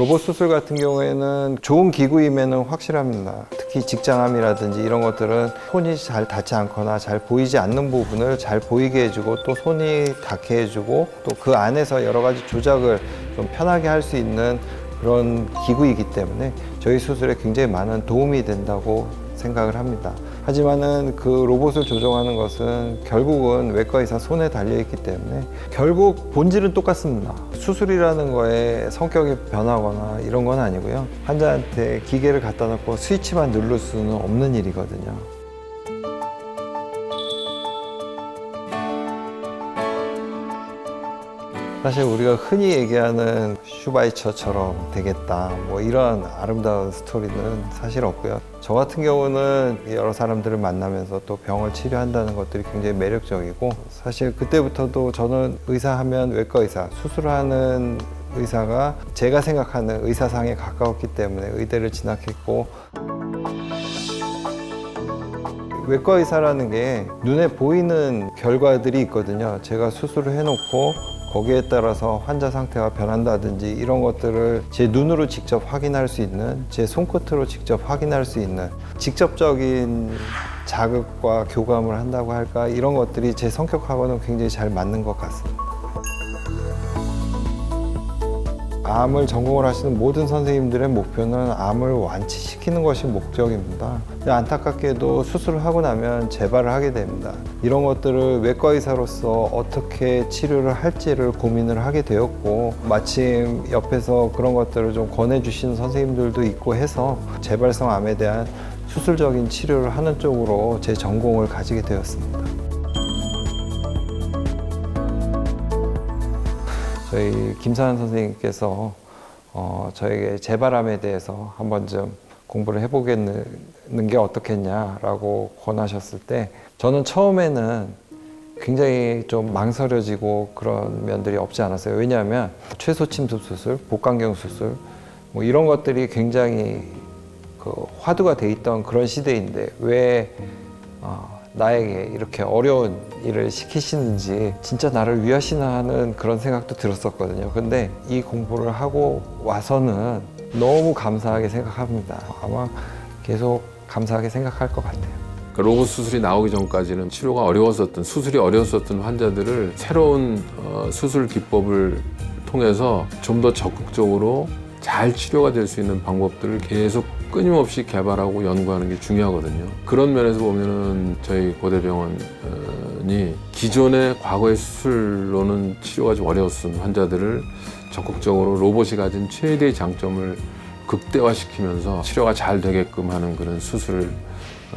로봇 수술 같은 경우에는 좋은 기구임에는 확실합니다. 특히 직장암이라든지 이런 것들은 손이 잘 닿지 않거나 잘 보이지 않는 부분을 잘 보이게 해주고 또 손이 닿게 해주고 또 그 안에서 여러 가지 조작을 좀 편하게 할 수 있는 그런 기구이기 때문에 저희 수술에 굉장히 많은 도움이 된다고 생각을 합니다. 하지만은 그 로봇을 조종하는 것은 결국은 외과 의사 손에 달려 있기 때문에 결국 본질은 똑같습니다. 수술이라는 거에 성격이 변하거나 이런 건 아니고요. 환자한테 기계를 갖다 놓고 스위치만 누를 수는 없는 일이거든요. 사실 우리가 흔히 얘기하는 슈바이처처럼 되겠다 뭐 이런 아름다운 스토리는 사실 없고요 저 같은 경우는 여러 사람들을 만나면서 또 병을 치료한다는 것들이 굉장히 매력적이고 사실 그때부터도 저는 의사하면 외과 의사 수술하는 의사가 제가 생각하는 의사상에 가까웠기 때문에 의대를 진학했고 외과 의사라는 게 눈에 보이는 결과들이 있거든요. 제가 수술을 해놓고 거기에 따라서 환자 상태가 변한다든지 이런 것들을 제 눈으로 직접 확인할 수 있는, 제 손끝으로 직접 확인할 수 있는 직접적인 자극과 교감을 한다고 할까 이런 것들이 제 성격하고는 굉장히 잘 맞는 것 같습니다. 암을 전공을 하시는 모든 선생님들의 목표는 암을 완치시키는 것이 목적입니다. 안타깝게도 수술을 하고 나면 재발을 하게 됩니다. 이런 것들을 외과 의사로서 어떻게 치료를 할지를 고민을 하게 되었고 마침 옆에서 그런 것들을 좀 권해 주시는 선생님들도 있고 해서 재발성 암에 대한 수술적인 치료를 하는 쪽으로 제 전공을 가지게 되었습니다. 저희 김사한 선생님께서 어, 저에게 재발암에 대해서 한번 좀 공부를 해보겠는 게 어떻겠냐라고 권하셨을 때 저는 처음에는 굉장히 좀 망설여지고 그런 면들이 없지 않았어요. 왜냐하면 최소 침습 수술, 복강경 수술 뭐 이런 것들이 굉장히 그 화두가 돼 있던 그런 시대인데 왜 어, 나에게 이렇게 어려운 일을 시키시는지 진짜 나를 위하시나 하는 그런 생각도 들었었거든요. 근데 이 공부를 하고 와서는 너무 감사하게 생각합니다. 아마 계속 감사하게 생각할 것 같아요. 그 로봇 수술이 나오기 전까지는 치료가 어려웠었던 수술이 어려웠었던 환자들을 새로운 어, 수술 기법을 통해서 좀 더 적극적으로 잘 치료가 될 수 있는 방법들을 계속 끊임없이 개발하고 연구하는 게 중요하거든요. 그런 면에서 보면은 저희 고대병원이 기존의 과거의 수술로는 치료가 좀 어려웠던 환자들을 적극적으로 로봇이 가진 최대의 장점을 극대화시키면서 치료가 잘 되게끔 하는 그런 수술을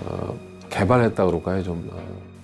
어, 개발했다 그럴까요 좀 어,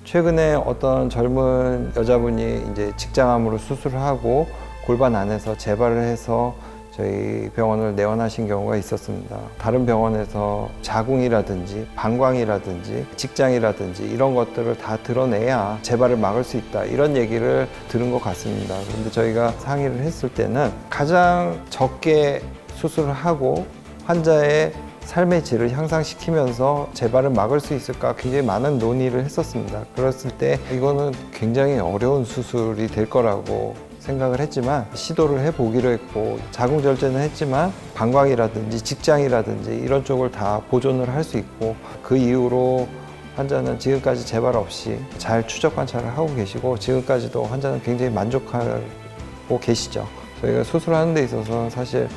최근에 어떤 젊은 여자분이 이제 직장암으로 수술을 하고 골반 안에서 재발을 해서 저희 병원을 내원하신 경우가 있었습니다. 다른 병원에서 자궁이라든지 방광이라든지 직장이라든지 이런 것들을 다 드러내야 재발을 막을 수 있다. 이런 얘기를 들은 것 같습니다. 그런데 저희가 상의를 했을 때는 가장 적게 수술을 하고 환자의 삶의 질을 향상시키면서 재발을 막을 수 있을까 굉장히 많은 논의를 했었습니다. 그랬을 때 이거는 굉장히 어려운 수술이 될 거라고 생각을 했지만 시도를 해보기로 했고 자궁절제는 했지만 방광이라든지 직장이라든지 이런 쪽을 다 보존을 할 수 있고 그 이후로 환자는 지금까지 재발 없이 잘 추적 관찰을 하고 계시고 지금까지도 환자는 굉장히 만족하고 계시죠. 저희가 수술하는 데 있어서 사실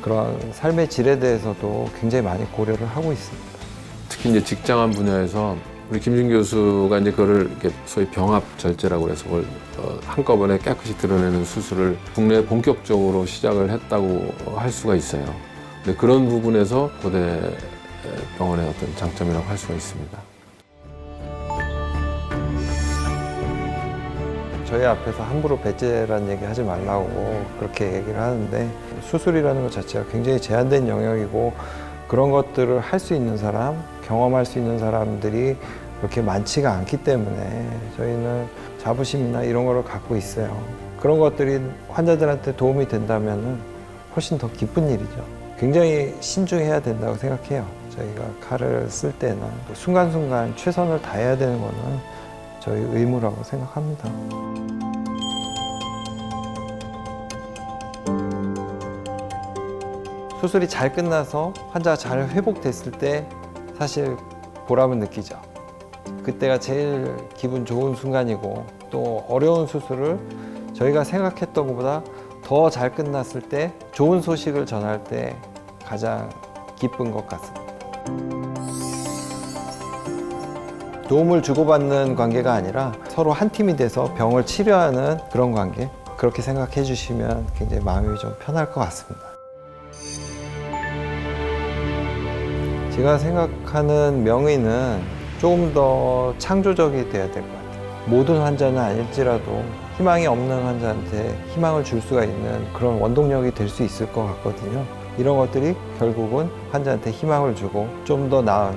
그런 삶의 질에 대해서도 굉장히 많이 고려를 하고 있습니다. 특히 이제 직장암 분야에서 우리 김준 교수가 이제 그거를 이렇게 소위 병합 절제라고 해서 그걸 어, 한꺼번에 깨끗이 드러내는 수술을 국내에 본격적으로 시작을 했다고 할 수가 있어요. 근데 그런 부분에서 고대 병원의 어떤 장점이라고 할 수가 있습니다. 저희 앞에서 함부로 배제라는 얘기 하지 말라고 그렇게 얘기를 하는데 수술이라는 것 자체가 굉장히 제한된 영역이고 그런 것들을 할 수 있는 사람, 경험할 수 있는 사람들이 그렇게 많지가 않기 때문에 저희는 자부심이나 이런 거를 갖고 있어요. 그런 것들이 환자들한테 도움이 된다면 훨씬 더 기쁜 일이죠. 굉장히 신중해야 된다고 생각해요. 저희가 칼을 쓸 때는 순간순간 최선을 다해야 되는 거는 저희 의무라고 생각합니다. 수술이 잘 끝나서 환자가 잘 회복됐을 때 사실 보람을 느끼죠. 그때가 제일 기분 좋은 순간이고 또 어려운 수술을 저희가 생각했던 것보다 더 잘 끝났을 때 좋은 소식을 전할 때 가장 기쁜 것 같습니다. 도움을 주고받는 관계가 아니라 서로 한 팀이 돼서 병을 치료하는 그런 관계 그렇게 생각해 주시면 굉장히 마음이 좀 편할 것 같습니다. 제가 생각하는 명의는 조금 더 창조적이 돼야 될 것 같아요. 모든 환자는 아닐지라도 희망이 없는 환자한테 희망을 줄 수가 있는 그런 원동력이 될 수 있을 것 같거든요. 이런 것들이 결국은 환자한테 희망을 주고 좀 더 나은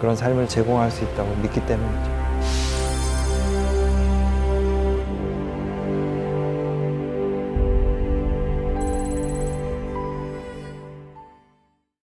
그런 삶을 제공할 수 있다고 믿기 때문이죠.